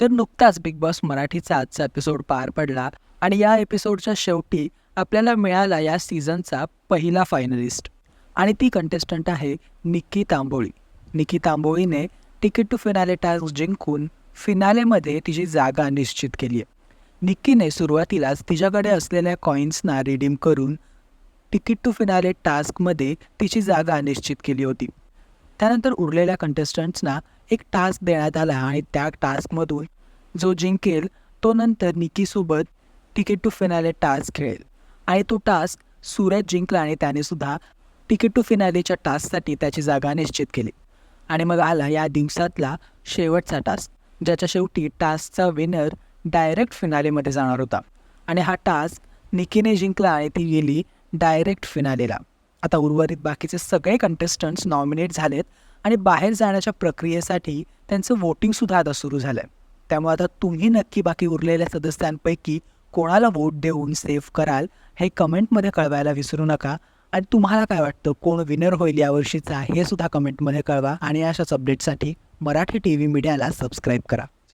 तर नुकताच big boss मराठीचा आजचा एपिसोड पार पडला आणि या एपिसोडच्या शेवटी आपल्याला मिळाला या सीझनचा पहिला फायनलिस्ट आणि ती कंटेस्टंट आहे निक्की तांबोळी. निक्की तांबोळीने तिकीट टू फिनाले टास्क जिंकून फिनालेमध्ये तिची जागा निश्चित केली आहे. निक्कीने सुरुवातीलाच तिच्याकडे असलेल्या कॉईन्सना रिडीम करून तिकीट टू फिनाले टास्कमध्ये तिची जागा निश्चित केली होती. त्यानंतर उरलेल्या कंटेस्टंट्सना एक टास्क देण्यात आला आणि त्या टास्कमधून जो जिंकेल तो नंतर निकीसोबत तिकीट टू फिनाले टास्क खेळेल. आणि तो टास्क सूरज जिंकला आणि त्याने सुद्धा तिकीट टू फिनालेच्या टास्कसाठी त्याची जागा निश्चित केली. आणि मग आला या दिवसातला शेवटचा टास्क ज्याच्या शेवटी टास्कचा विनर डायरेक्ट फिनालेमध्ये जाणार होता. आणि हा टास्क निकीने जिंकला आणि ती गेली डायरेक्ट फिनालेला आता उर्वरित बाकीचे सगळे कंटेस्टंट्स नॉमिनेट झालेत आणि बाहेर जाण्याच्या प्रक्रियेसाठी त्यांचं वोटिंगसुद्धा आता सुरू झालं आहे त्यामुळे आता तुम्ही नक्की बाकी उरलेल्या सदस्यांपैकी कोणाला वोट देऊन सेव्ह कराल हे कमेंटमध्ये कळवायला विसरू नका. आणि तुम्हाला काय वाटतं कोण विनर होईल यावर्षीचा हे सुद्धा कमेंटमध्ये कळवा. आणि अशाच अपडेटसाठी मराठी टी व्ही मीडियाला सबस्क्राईब करा.